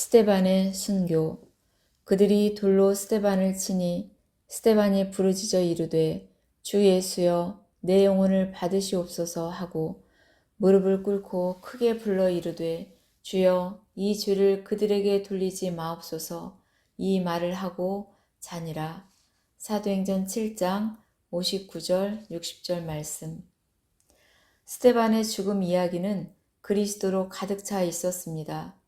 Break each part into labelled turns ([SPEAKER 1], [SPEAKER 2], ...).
[SPEAKER 1] 스테반의 순교. 그들이 돌로 스테반을 치니 스테반이 부르짖어 이르되 주 예수여 내 영혼을 받으시옵소서 하고 무릎을 꿇고 크게 불러 이르되 주여 이 죄를 그들에게 돌리지 마옵소서. 이 말을 하고 자니라. 사도행전 7장 59절 60절 말씀. 스테반의 죽음 이야기는 그리스도로 가득 차 있었습니다.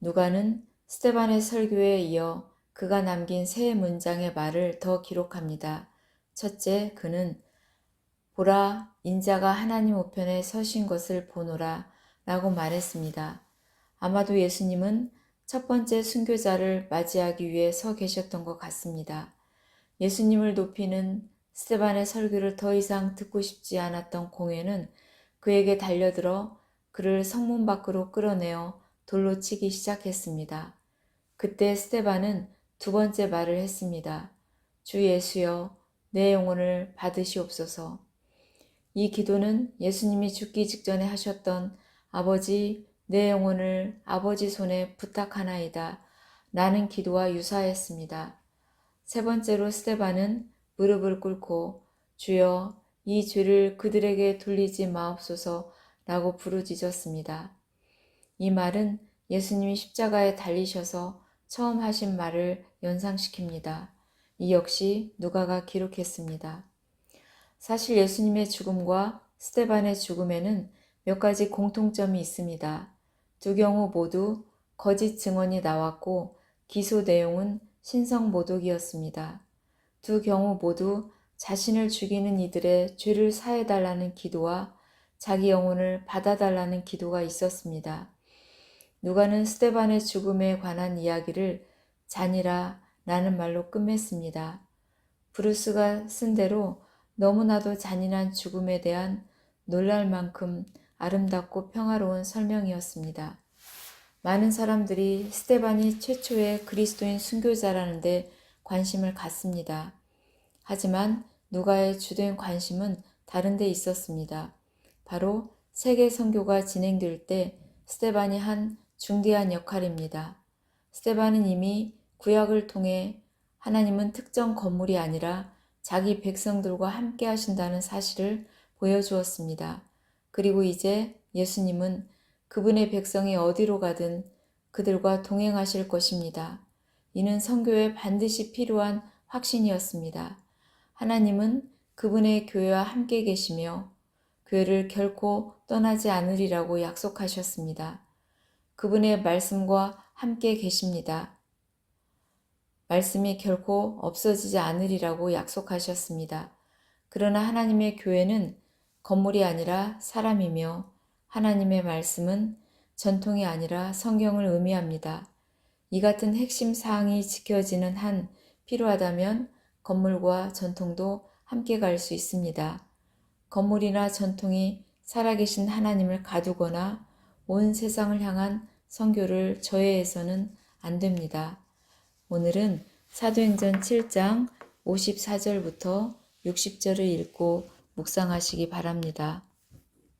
[SPEAKER 1] 누가는 스테반의 설교에 이어 그가 남긴 세 문장의 말을 더 기록합니다. 첫째, 그는 보라, 인자가 하나님 우편에 서신 것을 보노라 라고 말했습니다. 아마도 예수님은 첫 번째 순교자를 맞이하기 위해 서 계셨던 것 같습니다. 예수님을 높이는 스테반의 설교를 더 이상 듣고 싶지 않았던 공회는 그에게 달려들어 그를 성문 밖으로 끌어내어 돌로 치기 시작했습니다. 그때 스테반은 두 번째 말을 했습니다. 주 예수여, 내 영혼을 받으시옵소서. 이 기도는 예수님이 죽기 직전에 하셨던 아버지, 내 영혼을 아버지 손에 부탁하나이다. 라는 기도와 유사했습니다. 세 번째로 스테반은 무릎을 꿇고 주여 이 죄를 그들에게 돌리지 마옵소서 라고 부르짖었습니다. 이 말은 예수님이 십자가에 달리셔서 처음 하신 말을 연상시킵니다. 이 역시 누가가 기록했습니다. 사실 예수님의 죽음과 스테반의 죽음에는 몇 가지 공통점이 있습니다. 두 경우 모두 거짓 증언이 나왔고 기소 내용은 신성 모독이었습니다. 두 경우 모두 자신을 죽이는 이들의 죄를 사해달라는 기도와 자기 영혼을 받아달라는 기도가 있었습니다. 누가는 스테반의 죽음에 관한 이야기를 잔이라 라는 말로 끝맺습니다. 브루스가 쓴 대로 너무나도 잔인한 죽음에 대한 놀랄 만큼 아름답고 평화로운 설명이었습니다. 많은 사람들이 스테반이 최초의 그리스도인 순교자라는데 관심을 갖습니다. 하지만 누가의 주된 관심은 다른 데 있었습니다. 바로 세계 선교가 진행될 때 스테반이 한 중대한 역할입니다. 스테반은 이미 구약을 통해 하나님은 특정 건물이 아니라 자기 백성들과 함께 하신다는 사실을 보여주었습니다. 그리고 이제 예수님은 그분의 백성이 어디로 가든 그들과 동행하실 것입니다. 이는 성교에 반드시 필요한 확신이었습니다. 하나님은 그분의 교회와 함께 계시며 교회를 결코 떠나지 않으리라고 약속하셨습니다. 그분의 말씀과 함께 계십니다. 말씀이 결코 없어지지 않으리라고 약속하셨습니다. 그러나 하나님의 교회는 건물이 아니라 사람이며 하나님의 말씀은 전통이 아니라 성경을 의미합니다. 이 같은 핵심 사항이 지켜지는 한 필요하다면 건물과 전통도 함께 갈 수 있습니다. 건물이나 전통이 살아계신 하나님을 가두거나 온 세상을 향한 성교를 저해해서는 안 됩니다. 오늘은 사도행전 7장 54절부터 60절을 읽고 묵상하시기 바랍니다.